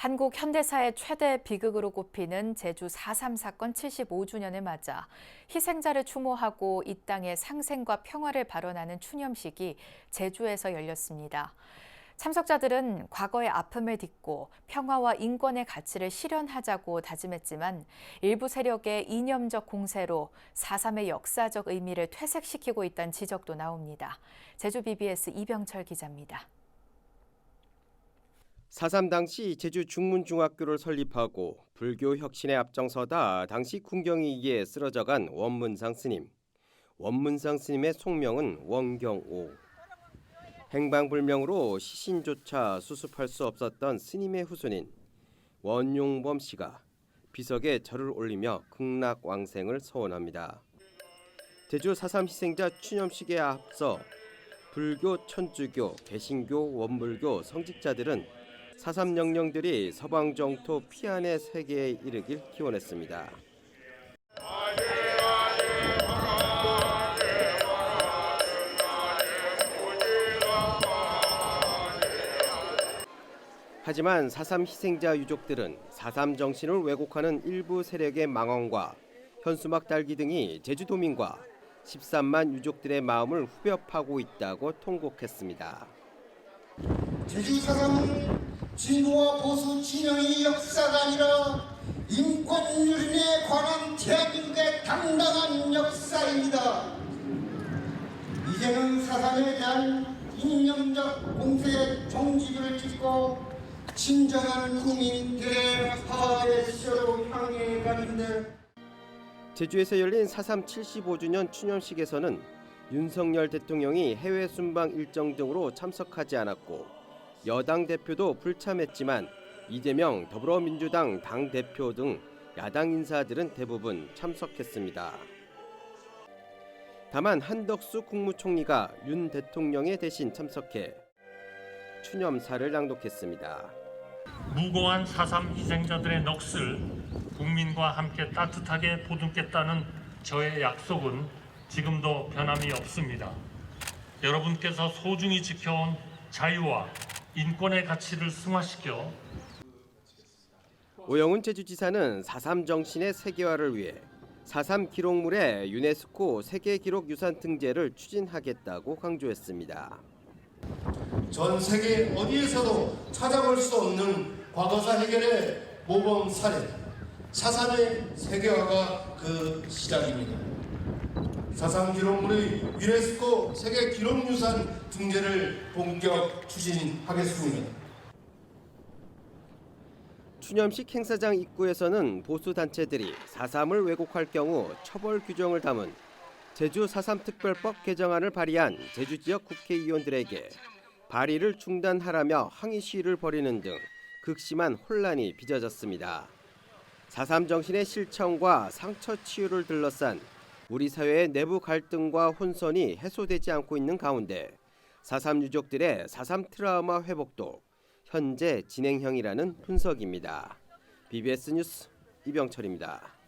한국 현대사의 최대 비극으로 꼽히는 제주 4.3 사건 75주년을 맞아 희생자를 추모하고 이 땅의 상생과 평화를 발언하는 추념식이 제주에서 열렸습니다. 참석자들은 과거의 아픔을 딛고 평화와 인권의 가치를 실현하자고 다짐했지만 일부 세력의 이념적 공세로 4.3의 역사적 의미를 퇴색시키고 있다는 지적도 나옵니다. 제주 BBS 이병철 기자입니다. 4.3 당시 제주 중문중학교를 설립하고 불교 혁신에 앞장서다 당시 군경위기에 쓰러져간 원문상 스님. 원문상 스님의 속명은 원경오. 행방불명으로 시신조차 수습할 수 없었던 스님의 후손인 원용범 씨가 비석에 절을 올리며 극락왕생을 서원합니다. 제주 4.3 희생자 추념식에 앞서 불교, 천주교, 개신교, 원불교 성직자들은 4.3 영령들이 서방 정토 피안의 세계에 이르길 기원했습니다. 하지만 4.3 희생자 유족들은 4.3 정신을 왜곡하는 일부 세력의 망언과 현수막 달기 등이 제주도민과 13만 유족들의 마음을 후벼 파고 있다고 통곡했습니다. 제주 사상은 진보와 보수 진영의 역사가 아니라 인권 유린에 관한 대한민국의 당당한 역사입니다. 이제는 사상에 대한 이념적 공세의 종지부를 찍고 진정한 국민들의 화합의 시절로 향해 가는데 제주에서 열린 4.3 75주년 추념식에서는 윤석열 대통령이 해외 순방 일정 등으로 참석하지 않았고 여당 대표도 불참했지만 이재명 더불어민주당 당 대표 등 야당 인사들은 대부분 참석했습니다. 다만 한덕수 국무총리가 윤 대통령의 대신 참석해 추념사를 낭독했습니다. 무고한 4.3 희생자들의 넋을 국민과 함께 따뜻하게 보듬겠다는 저의 약속은 지금도 변함이 없습니다. 여러분께서 소중히 지켜온 자유와 인권의 가치를 승화시켜 오영훈 제주지사는 4.3 정신의 세계화를 위해 4.3 기록물의 유네스코 세계기록유산 등재를 추진하겠다고 강조했습니다. 전 세계 어디에서도 찾아볼 수 없는 과거사 해결의 모범 사례 사삼의 세계화가 그 시작입니다. 사상 기록물의 유네스코 세계 기록유산 등재를 본격 추진하겠습니다. 추념식 행사장 입구에서는 보수 단체들이 4.3을 왜곡할 경우 처벌 규정을 담은 제주 4.3 특별법 개정안을 발의한 제주 지역 국회의원들에게 발의를 중단하라며 항의 시위를 벌이는 등 극심한 혼란이 빚어졌습니다. 4.3 정신의 실천과 상처 치유를 둘러싼 우리 사회의 내부 갈등과 혼선이 해소되지 않고 있는 가운데 4.3 유족들의 4.3 트라우마 회복도 현재 진행형이라는 분석입니다. BBS 뉴스 이병철입니다.